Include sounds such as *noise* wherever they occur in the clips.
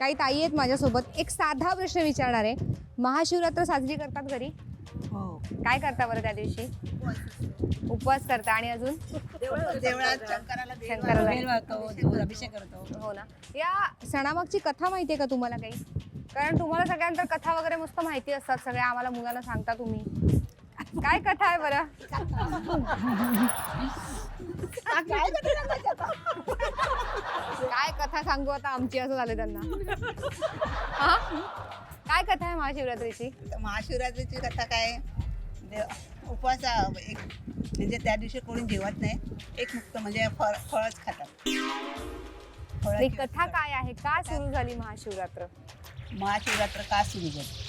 काही ताई आहेत माझ्यासोबत. एक साधा प्रश्न विचारणार आहे. महाशिवरात्र साजरी करतात घरी? हो. काय करता बरं त्या दिवशी? उपवास करता आणि अजून? देवळात शंकराला बेल शंकराला. बेल वाहतो दूध अभिषेक करतो. हो ना. या सणामागची कथा माहिती आहे का तुम्हाला काही? कारण तुम्हाला सगळ्यांतर कथा वगैरे मस्त माहिती असतात सगळ्या. आम्हाला मुलांना सांगता तुम्ही. काय कथा आहे बरं? काय कथा सांगू आता आमची असं झालं त्यांना. *laughs* हा? काय कथा आहे महाशिवरात्रीची? महाशिवरात्रीची कथा काय? देव उपवास एक म्हणजे त्या दिवशी कोणी जेवत नाही. एक मुक्त म्हणजे फळ फळच खातात. ही कथा. काय आहे? का सुरू झाली महाशिवरात्र? महाशिवरात्र का सुरू झाली?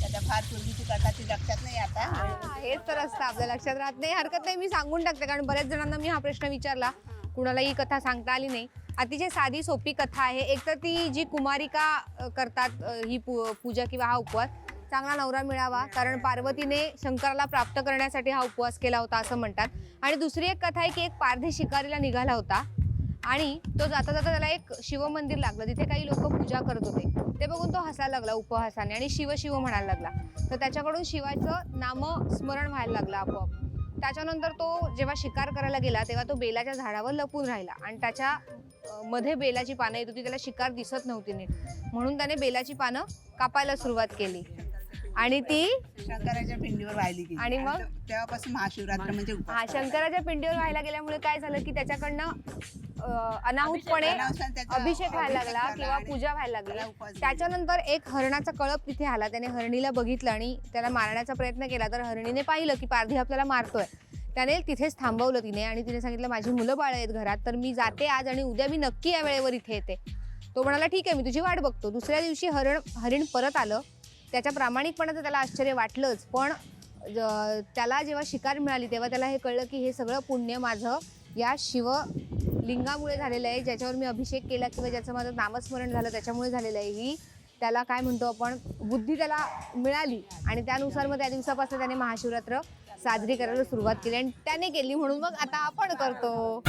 त्याच्या फार पूर्वीची कथा ती लक्षात नाही आता. हा, हेच तर असतं. आपल्या लक्षात राहत नाही. हरकत नाही. मी सांगून टाकते. कारण बऱ्याच जणांना मी हा प्रश्न विचारला. कुणाला ही कथा सांगता आली नाही. अतिशय साधी सोपी कथा आहे. एक तर ती जी कुमारिका करतात ही पू- पूजा किंवा हा उपवास चांगला नवरा मिळावा. कारण पार्वतीने शंकराला प्राप्त करण्यासाठी हा उपवास केला होता असं म्हणतात. आणि दुसरी एक कथा आहे की एक पारधी शिकारीला निघाला होता आणि तो जाता जाता त्याला एक शिवमंदिर लागलं. तिथे काही लोक पूजा करत होते. ते बघून तो हसायला लागला उपहासाने आणि शिव शिव म्हणायला लागला. तर त्याच्याकडून शिवाचं नामस्मरण व्हायला लागलं आपोआप. त्याच्यानंतर तो जेव्हा शिकार करायला गेला तेव्हा तो बेलाच्या झाडावर लपून राहिला. आणि त्याच्या मध्ये बेलाची पानं येत होती त्याला शिकार दिसत नव्हती नीट. म्हणून त्याने बेलाची पानं कापायला सुरुवात केली. आणि ती शंकराच्या पिंडीवर वाहिली गेली. आणि मग? तेव्हापासून महाशिवरात्र म्हणजे हा शंकराच्या पिंडीवर व्हायला गेल्यामुळे काय झालं की त्याच्याकडनं अनाहूतपणे अभिषेक व्हायला लागला किंवा पूजा व्हायला लागली. त्याच्यानंतर एक हरणाचा कळप तिथे आला. त्याने हरणीला बघितलं आणि त्याला मारण्याचा प्रयत्न केला. तर हरणीने पाहिलं की पारधी आपल्याला मारतोय. त्याने तिथेच थांबवलं तिने आणि तिने सांगितलं माझी मुलं बाळ आहेत घरात तर मी जाते आज आणि उद्या मी नक्की या वेळेवर इथे येते. तो म्हणाला ठीक आहे मी तुझी वाट बघतो. दुसऱ्या दिवशी हरण हरिण परत आलं. त्याच्या प्रामाणिकपणाचं त्याला आश्चर्य वाटलंच. पण ज- त्याला जेव्हा शिकार मिळाली तेव्हा त्याला हे कळलं की हे सगळं पुण्य माझं या शिव लिंगामुळे झालेलं आहे ज्याच्यावर मी अभिषेक केला किंवा ज्याचं माझं नामस्मरण झालं त्याच्यामुळे झालेलं आहे ही. त्याला काय म्हणतो आपण बुद्धी त्याला मिळाली आणि त्यानुसार मग त्या दिवसापासून त्याने महाशिवरात्र साजरी करायला सुरुवात केली आणि त्याने केली म्हणून मग आता आपण करतो.